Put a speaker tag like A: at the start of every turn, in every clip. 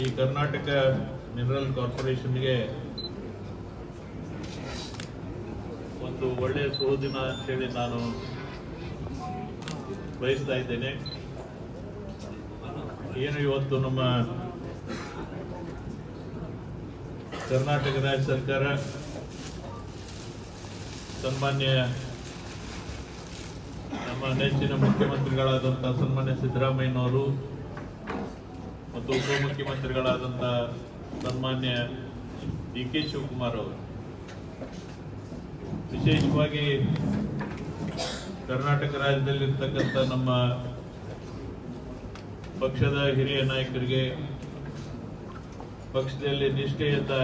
A: ಈ ಕರ್ನಾಟಕ ಮಿನರಲ್ ಕಾರ್ಪೊರೇಷನ್ಗೆ ಒಂದು ಒಳ್ಳೆಯ ಸುದಿನ ಅಂತೇಳಿ ನಾನು ಬಯಸ್ತಾ ಇದ್ದೇನೆ. ಏನು ಇವತ್ತು ನಮ್ಮ ಕರ್ನಾಟಕ ರಾಜ್ಯ ಸರ್ಕಾರ ಸನ್ಮಾನ್ಯ ನಮ್ಮ ನೆಚ್ಚಿನ ಮುಖ್ಯಮಂತ್ರಿಗಳಾದಂಥ ಸನ್ಮಾನ್ಯ ಸಿದ್ದರಾಮಯ್ಯನವರು ಮತ್ತು ಉಪಮುಖ್ಯಮಂತ್ರಿಗಳಾದಂಥ ಸನ್ಮಾನ್ಯ ಡಿ ಕೆ ಶಿವಕುಮಾರ್ ಅವರು. ವಿಶೇಷವಾಗಿ ಕರ್ನಾಟಕ ರಾಜ್ಯದಲ್ಲಿರ್ತಕ್ಕಂಥ ನಮ್ಮ ಪಕ್ಷದ ಹಿರಿಯ ನಾಯಕರಿಗೆ ಪಕ್ಷದಲ್ಲಿ ನಿಷ್ಠೆಯಿಂದ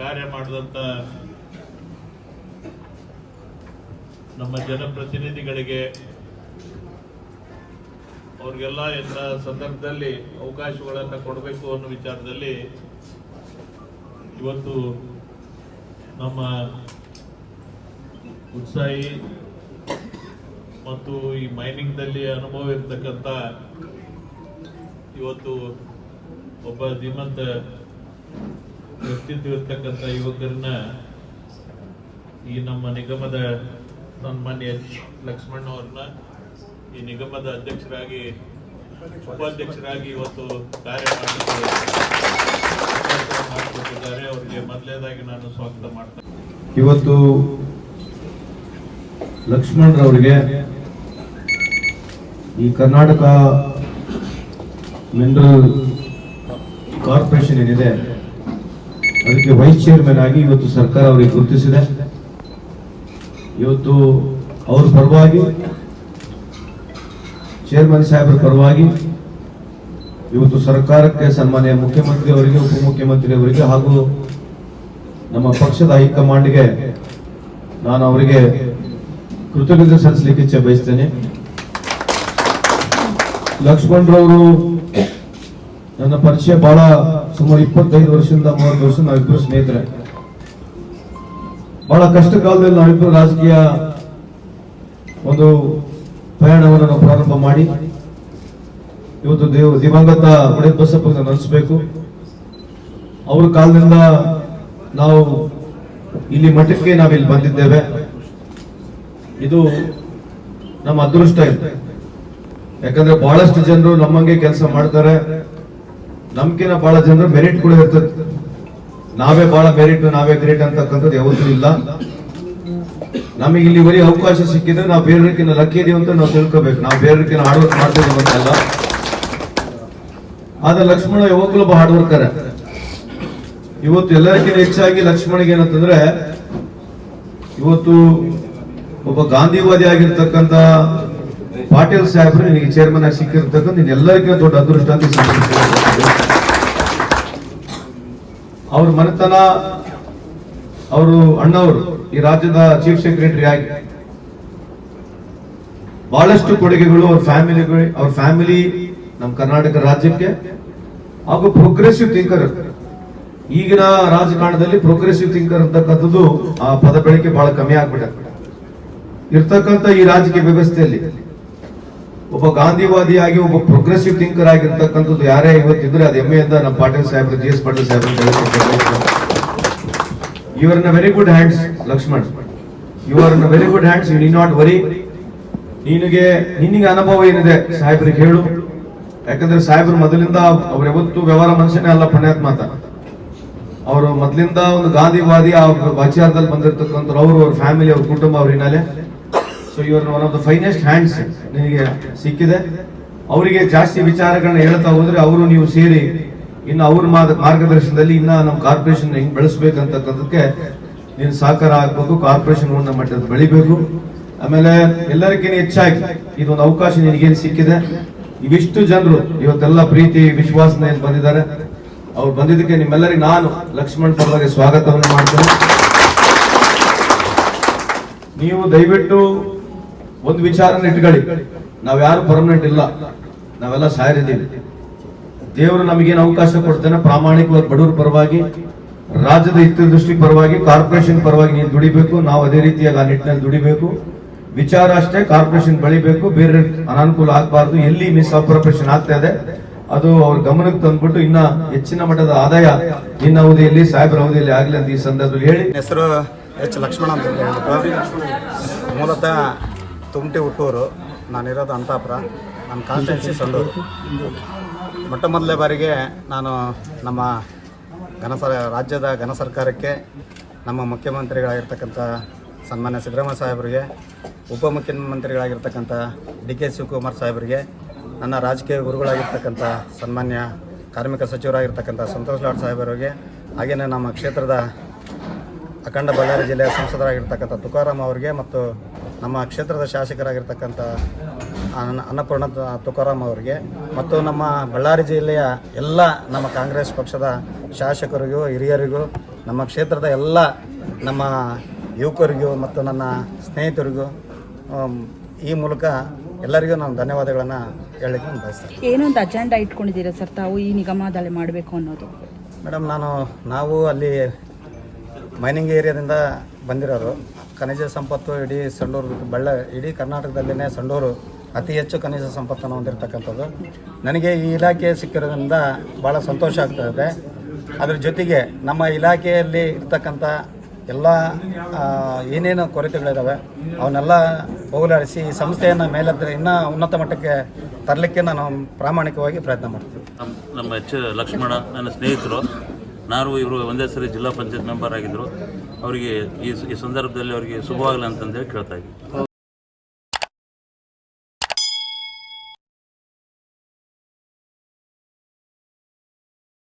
A: ಕಾರ್ಯ ಮಾಡಿದಂಥ ನಮ್ಮ ಜನಪ್ರತಿನಿಧಿಗಳಿಗೆ ಅವ್ರಿಗೆಲ್ಲ ಎಲ್ಲ ಸಂದರ್ಭದಲ್ಲಿ ಅವಕಾಶಗಳನ್ನು ಕೊಡಬೇಕು ಅನ್ನೋ ವಿಚಾರದಲ್ಲಿ ಇವತ್ತು ನಮ್ಮ ಉತ್ಸಾಹಿ ಮತ್ತು ಈ ಮೈನಿಂಗ್ದಲ್ಲಿ ಅನುಭವ ಇರ್ತಕ್ಕಂಥ ಇವತ್ತು ಒಬ್ಬ ಧೀಮಂತ ವ್ಯಕ್ತಿತ್ವ ಇರ್ತಕ್ಕಂಥ ಯುವಕರನ್ನ ಈ ನಮ್ಮ ನಿಗಮದ ಸನ್ಮಾನ್ಯ ಲಕ್ಷ್ಮಣ್ ಅವ್ರನ್ನ ಈ ನಿಗಮದ ಅಧ್ಯಕ್ಷರಾಗಿ, ಉಪಾಧ್ಯಕ್ಷರಾಗಿ ಇವತ್ತು ಕಾರ್ಯ ಮಾಡಿಕೊಟ್ಟಿದ್ದಾರೆ. ಅವರಿಗೆ ಮೊದಲನೇದಾಗಿ ನಾನು ಸ್ವಾಗತ ಮಾಡ್ತೇನೆ.
B: ಇವತ್ತು ಲಕ್ಷ್ಮಣರವರಿಗೆ ಈ ಕರ್ನಾಟಕ ಮಿನರಲ್ ಕಾರ್ಪೊರೇಷನ್ ಏನಿದೆ, ಅದಕ್ಕೆ ವೈಸ್ ಚೇರ್ಮನ್ ಆಗಿ ಇವತ್ತು ಸರ್ಕಾರ ಅವರಿಗೆ ಗುರುತಿಸಿದೆ. ಇವತ್ತು ಅವ್ರ ಪರವಾಗಿ ಚೇರ್ಮನ್ ಸಾಹೇಬರ ಪರವಾಗಿ ಇವತ್ತು ಸರ್ಕಾರಕ್ಕೆ ಸನ್ಮಾನ್ಯ ಮುಖ್ಯಮಂತ್ರಿ ಅವರಿಗೆ ಉಪಮುಖ್ಯಮಂತ್ರಿ ಅವರಿಗೆ ಹಾಗೂ ನಮ್ಮ ಪಕ್ಷದ ಹೈಕಮಾಂಡ್ಗೆ ನಾನು ಅವರಿಗೆ ಕೃತಜ್ಞತೆ ಸಲ್ಲಿಸಲಿಕ್ಕೆ ಇಚ್ಛೆ ಬಯಸ್ತೇನೆ. ಲಕ್ಷ್ಮಣರವರು ನನ್ನ ಪರಿಚಯ ಬಹಳ ಸುಮಾರು ಇಪ್ಪತ್ತೈದು ವರ್ಷದಿಂದ ಮೂವತ್ತು ವರ್ಷ ನಾವಿಬ್ಬರು ಸ್ನೇಹಿತರೆ. ಬಹಳ ಕಷ್ಟ ಕಾಲದಲ್ಲಿ ನಾವಿಬ್ಬರು ರಾಜಕೀಯ ಒಂದು ಪ್ರಯಾಣವನ್ನು ಪ್ರಾರಂಭ ಮಾಡಿ ಇವತ್ತು ದೇವ ದಿವಂಗತ ಒಡೆದ ಬಸಪ್ಪ ನಡೆಸಬೇಕು. ಅವ್ರ ಕಾಲದಿಂದ ನಾವು ಇಲ್ಲಿ ಮಠಕ್ಕೆ ನಾವಿಲ್ಲಿ ಬಂದಿದ್ದೇವೆ. ಇದು ನಮ್ಮ ಅದೃಷ್ಟ ಇದೆ. ಯಾಕಂದ್ರೆ ಬಹಳಷ್ಟು ಜನರು ನಮ್ಮಂಗೆ ಕೆಲಸ ಮಾಡ್ತಾರೆ. ನಮ್ಕಿನ ಬಹಳ ಜನರು ಮೆರಿಟ್ ಕೂಡ ಇರ್ತದೆ. ನಾವೇ ಬಹಳ ಮೆರಿಟ್ ನಾವೇ ಗ್ರೇಟ್ ಅಂತಕ್ಕಂಥದ್ದು ಯಾವತ್ತೂ ಇಲ್ಲ. ನಮಗೆ ಇಲ್ಲಿ ಬರೀ ಅವಕಾಶ ಸಿಕ್ಕಿದ್ರೆ ನಾವು ಬೇರೆಯವ್ರಿಗಿಂತ ಲಕ್ಕಿ ಇದೀವಿ ಅಂತ ನಾವು ತಿಳ್ಕೋಬೇಕು. ನಾವು ಬೇರೆಯವ್ರಿಗಿಂತ ಹಾರ್ಡ್ ವರ್ಕ್ ಮಾಡ್ತೀವಿ ಅಂತಲ್ಲ ಆದ್ರೆ ಲಕ್ಷ್ಮಣ ಯಾವಾಗಲೂ ಹಾರ್ಡ್ ವರ್ಕರ್ ಇವತ್ತು ಎಲ್ಲರಿಗಿಂತ ಹೆಚ್ಚಾಗಿ ಲಕ್ಷ್ಮಣಿಗೆ ಏನಂತಂದ್ರೆ, ಇವತ್ತು ಒಬ್ಬ ಗಾಂಧಿವಾದಿ ಆಗಿರ್ತಕ್ಕಂಥ ಪಾಟೀಲ್ ಸಾಹೇಬ್ರು ನಿನಗೆ ಚೇರ್ಮನ್ ಆಗಿ ಸಿಕ್ಕಿರ್ತಕ್ಕಂಥ ನೀನ್ ಎಲ್ಲರಿಗಿಂತ ದೊಡ್ಡ ಅದೃಷ್ಟ ಅಂತ ಅವ್ರ ಮನೆತನ, ಅವರು ಅಣ್ಣವರು. ಈ ರಾಜ್ಯದ ಚೀಫ್ ಸೆಕ್ರೆಟರಿ ಆಗಿ ಬಹಳಷ್ಟು ಕೊಡುಗೆಗಳು ಅವ್ರ ಫ್ಯಾಮಿಲಿಗಳು ಅವ್ರ ಫ್ಯಾಮಿಲಿ ನಮ್ಮ ಕರ್ನಾಟಕ ರಾಜ್ಯಕ್ಕೆ ಹಾಗೂ ಪ್ರೋಗ್ರೆಸಿವ್ ಥಿಂಕರ್ ಈಗಿನ ರಾಜಕಾರಣದಲ್ಲಿ ಪ್ರೋಗ್ರೆಸಿವ್ ಥಿಂಕರ್ ಅಂತಕ್ಕಂಥದ್ದು ಆ ಪದ ಬಳಕೆ ಬಹಳ ಕಮ್ಮಿ ಆಗ್ಬಿಟ್ಟೆ ಇರ್ತಕ್ಕಂಥ ಈ ರಾಜಕೀಯ ವ್ಯವಸ್ಥೆಯಲ್ಲಿ ಒಬ್ಬ ಗಾಂಧಿವಾದಿಯಾಗಿ ಒಬ್ಬ ಪ್ರೋಗ್ರೆಸಿವ್ ಥಿಂಕರ್ ಆಗಿರ್ತಕ್ಕಂಥದ್ದು ಯಾರೇ ಇವತ್ತಿದ್ರೆ ಅದು ಹೆಮ್ಮೆಯಿಂದ ನಮ್ಮ ಪಾಟೀಲ್ ಸಾಹೇಬ್ರು ಜಿ ಎಸ್ ಪಾಟೀಲ್ ಸಾಹೇಬ್ರು you are in very good hands Laxman you are in very good hands you ನಿ ನಾಟ್ ವರಿ ನಿನಗೆ ನಿನಗೆ ಅನುಭವ ಏನಿದೆ, ಸಾಹೇಬ್ರಿಗೆ ಹೇಳು. ಯಾಕಂದ್ರೆ ಸಾಹೇಬ್ರು ಮೊದಲಿಂದ ಅವ್ರು ಯಾವತ್ತು ವ್ಯವಹಾರ ಮನುಷ್ಯನೇ ಅಲ್ಲ ಪುಣ್ಯಾತ್ಮಾತ ಅವರು ಮೊದಲಿಂದ ಒಂದು ಗಾಂಧಿವಾದಿ ಆ ವಿಚಾರದಲ್ಲಿ ಬಂದಿರತಕ್ಕಂಥ ಅವರು ಅವ್ರ ಫ್ಯಾಮಿಲಿ ಅವ್ರ ಕುಟುಂಬ, ಅವ್ರ ಹಿನ್ನೆಲೆ. ಸೊ ಇವರು one of the finest hands ನಿನಗೆ ಸಿಕ್ಕಿದೆ. ಅವರಿಗೆ ಜಾಸ್ತಿ ವಿಚಾರಗಳನ್ನ ಹೇಳ್ತಾ ಹೋದ್ರೆ ಅವರು ನೀವು ಸೇರಿ ಇನ್ನು ಅವ್ರ ಮಾರ್ಗ- ಮಾರ್ಗದರ್ಶನದಲ್ಲಿ ಇನ್ನ ನಮ್ಮ ಕಾರ್ಪೊರೇಷನ್ ಹೆಂಗ್ ಬೆಳೆಸ್ಬೇಕಂತಕ್ಕಂಥಕ್ಕೆ ನೀನು ಸಹಕಾರ ಆಗ್ಬೇಕು, ಕಾರ್ಪೊರೇಷನ್ ಉನ್ನ ಮಟ್ಟದ ಬೆಳಿಬೇಕು. ಆಮೇಲೆ ಎಲ್ಲರಿಗೇನು ಹೆಚ್ಚಾಗಿ, ಇದೊಂದು ಅವಕಾಶ ನಿನಗೇನು ಸಿಕ್ಕಿದೆ? ಇವಿಷ್ಟು ಜನರು, ಇವತ್ತೆಲ್ಲ ಪ್ರೀತಿ ವಿಶ್ವಾಸನ ಏನ್ ಬಂದಿದ್ದಾರೆ. ಅವ್ರು ಬಂದಿದ್ದಕ್ಕೆ ನಿಮ್ಮೆಲ್ಲರಿಗೆ ನಾನು ಲಕ್ಷ್ಮಣ್ ಪರವಾಗಿ ಸ್ವಾಗತವನ್ನು ಮಾಡ್ತೇನೆ. ನೀವು ದಯವಿಟ್ಟು ಒಂದು ವಿಚಾರನ ಇಟ್ಕೊಳ್ಳಿ. ನಾವ್ ಯಾರು ಪರ್ಮನೆಂಟ್ ಇಲ್ಲ. ನಾವೆಲ್ಲ ಸಾಯರಿದ್ದೀವಿ. ದೇವರು ನಮಗೇನು ಅವಕಾಶ ಕೊಡ್ತಾನೆ ಪ್ರಾಮಾಣಿಕವಾಗಿ ಬಡವರ ಪರವಾಗಿ, ರಾಜ್ಯದ ಹಿತದೃಷ್ಟಿ ಪರವಾಗಿ, ಕಾರ್ಪೊರೇಷನ್ ಪರವಾಗಿ ನೀನು ದುಡಿಬೇಕು, ನಾವು ಅದೇ ರೀತಿಯಾಗಿ ಆ ನಿಟ್ಟಿನಲ್ಲಿ ದುಡಿಬೇಕು. ವಿಚಾರ ಅಷ್ಟೇ, ಕಾರ್ಪೊರೇಷನ್ ಬೆಳಿಬೇಕು ಬೇರೆ ಅನಾನುಕೂಲ ಆಗಬಾರ್ದು, ಎಲ್ಲಿ ಮಿಸ್ ಅಪ್ರೋಪ್ರೇಷನ್ ಆಗ್ತಾ ಇದೆ, ಅದು ಅವ್ರ ಗಮನಕ್ಕೆ ತಂದ್ಬಿಟ್ಟು ಇನ್ನ ಹೆಚ್ಚಿನ ಮಟ್ಟದ ಆದಾಯ ನಿನ್ನ ಅವಧಿಯಲ್ಲಿ, ಸಾಹೇಬ್ರ ಅವಧಿಯಲ್ಲಿ ಆಗಲಿ ಅಂತ ಈ ಸಂದರ್ಭದಲ್ಲಿ ಹೇಳಿ.
C: ಹೆಸರು ಎಚ್ ಲಕ್ಷ್ಮಣ ಅಂತ ಮೂಲತಃ ತುಮಟಿ ಹುಟ್ಟೂರು, ನಾನಿರೋದು ಅಂತಾಪುರ, ನನ್ನ ಕಾನ್ಸ್ಟೆನ್ಸಿ ಸಂಡೂರು. ಮೊಟ್ಟ ಮೊದಲನೇ ಬಾರಿಗೆ ನಾನು ನಮ್ಮ ಘನ ಸರ್, ರಾಜ್ಯದ ಘನ ಸರ್ಕಾರಕ್ಕೆ, ನಮ್ಮ ಮುಖ್ಯಮಂತ್ರಿಗಳಾಗಿರ್ತಕ್ಕಂಥ ಸನ್ಮಾನ್ಯ ಸಿದ್ದರಾಮಯ್ಯ ಸಾಹೇಬರಿಗೆ ಉಪಮುಖ್ಯಮಂತ್ರಿಗಳಾಗಿರ್ತಕ್ಕಂಥ ಡಿ ಕೆ ಶಿವಕುಮಾರ್ ಸಾಹೇಬರಿಗೆ, ನನ್ನ ರಾಜಕೀಯ ಗುರುಗಳಾಗಿರ್ತಕ್ಕಂಥ ಸನ್ಮಾನ್ಯ ಕಾರ್ಮಿಕ ಸಚಿವರಾಗಿರ್ತಕ್ಕಂಥ ಸಂತೋಷ್ ಲಾಡ್ ಸಾಹೇಬರಿಗೆ ಹಾಗೆಯೇ ನಮ್ಮ ಕ್ಷೇತ್ರದ ಅಖಂಡ ಬಳ್ಳಾರಿ ಜಿಲ್ಲೆಯ ಸಂಸದರಾಗಿರ್ತಕ್ಕಂಥ ತುಕಾರಾಮ್ ಅವರಿಗೆ ಮತ್ತು ನಮ್ಮ ಕ್ಷೇತ್ರದ ಶಾಸಕರಾಗಿರ್ತಕ್ಕಂಥ ಅನ್ನಪೂರ್ಣ ತುಕಾರಾಮ್ ಅವರಿಗೆ ಮತ್ತು ನಮ್ಮ ಬಳ್ಳಾರಿ ಜಿಲ್ಲೆಯ ಎಲ್ಲ ನಮ್ಮ ಕಾಂಗ್ರೆಸ್ ಪಕ್ಷದ ಶಾಸಕರಿಗೂ ಹಿರಿಯರಿಗೂ ನಮ್ಮ ಕ್ಷೇತ್ರದ ಎಲ್ಲ ನಮ್ಮ ಯುವಕರಿಗೂ ಮತ್ತು ನನ್ನ ಸ್ನೇಹಿತರಿಗೂ ಈ ಮೂಲಕ ಎಲ್ಲರಿಗೂ ನಾನು ಧನ್ಯವಾದಗಳನ್ನು ಹೇಳಲಿಕ್ಕೆ ಬಯಸ್ತೇನೆ
D: ಏನೊಂದು ಅಜೆಂಡಾ ಇಟ್ಕೊಂಡಿದ್ದೀರಾ ಸರ್ ತಾವು ಈ ನಿಗಮದಲ್ಲಿ ಮಾಡಬೇಕು ಅನ್ನೋದು.
C: ಮೇಡಮ್ ನಾನು ನಾವು ಅಲ್ಲಿ ಮೈನಿಂಗ್ ಏರಿಯಾದಿಂದ ಬಂದಿರೋರು. ಖನಿಜ ಸಂಪತ್ತು ಇಡೀ ಸಂಡೂರು ಬಳ್ಳ ಇಡೀ ಕರ್ನಾಟಕದಲ್ಲೇ ಸಂಡೂರು ಅತಿ ಹೆಚ್ಚು ಖನಿಜ ಸಂಪತ್ತನ್ನು ಹೊಂದಿರತಕ್ಕಂಥದ್ದು. ನನಗೆ ಈ ಇಲಾಖೆ ಸಿಕ್ಕಿರೋದ್ರಿಂದ ಭಾಳ ಸಂತೋಷ ಆಗ್ತಾ ಇದೆ. ಅದ್ರ ಜೊತೆಗೆ ನಮ್ಮ ಇಲಾಖೆಯಲ್ಲಿ ಇರ್ತಕ್ಕಂಥ ಎಲ್ಲ ಏನೇನು ಕೊರತೆಗಳಿದ್ದಾವೆ ಅವನ್ನೆಲ್ಲ ಹೋಗಲಾಡಿಸಿ ಈ ಸಂಸ್ಥೆಯನ್ನು ಮೇಲೆದ್ರೆ ಇನ್ನೂ ಉನ್ನತ ಮಟ್ಟಕ್ಕೆ ತರಲಿಕ್ಕೆ ನಾನು ಪ್ರಾಮಾಣಿಕವಾಗಿ ಪ್ರಯತ್ನ ಮಾಡ್ತೀನಿ.
E: ನಮ್ಮ ನಮ್ಮ ಎಚ್ ಲಕ್ಷ್ಮಣ, ನನ್ನ ಸ್ನೇಹಿತರು, ನಾನು ಇವರು ಒಂದೇ ಸರಿ ಜಿಲ್ಲಾ ಪಂಚಾಯತ್ ಮೆಂಬರ್ ಆಗಿದ್ದರು ಅವರಿಗೆ ಈ ಈ ಸಂದರ್ಭದಲ್ಲಿ ಅವರಿಗೆ ಶುಭವಾಗಲಿ ಅಂತಂದೇಳಿ ಕೇಳ್ತಾ ಇದ್ದೀನಿ.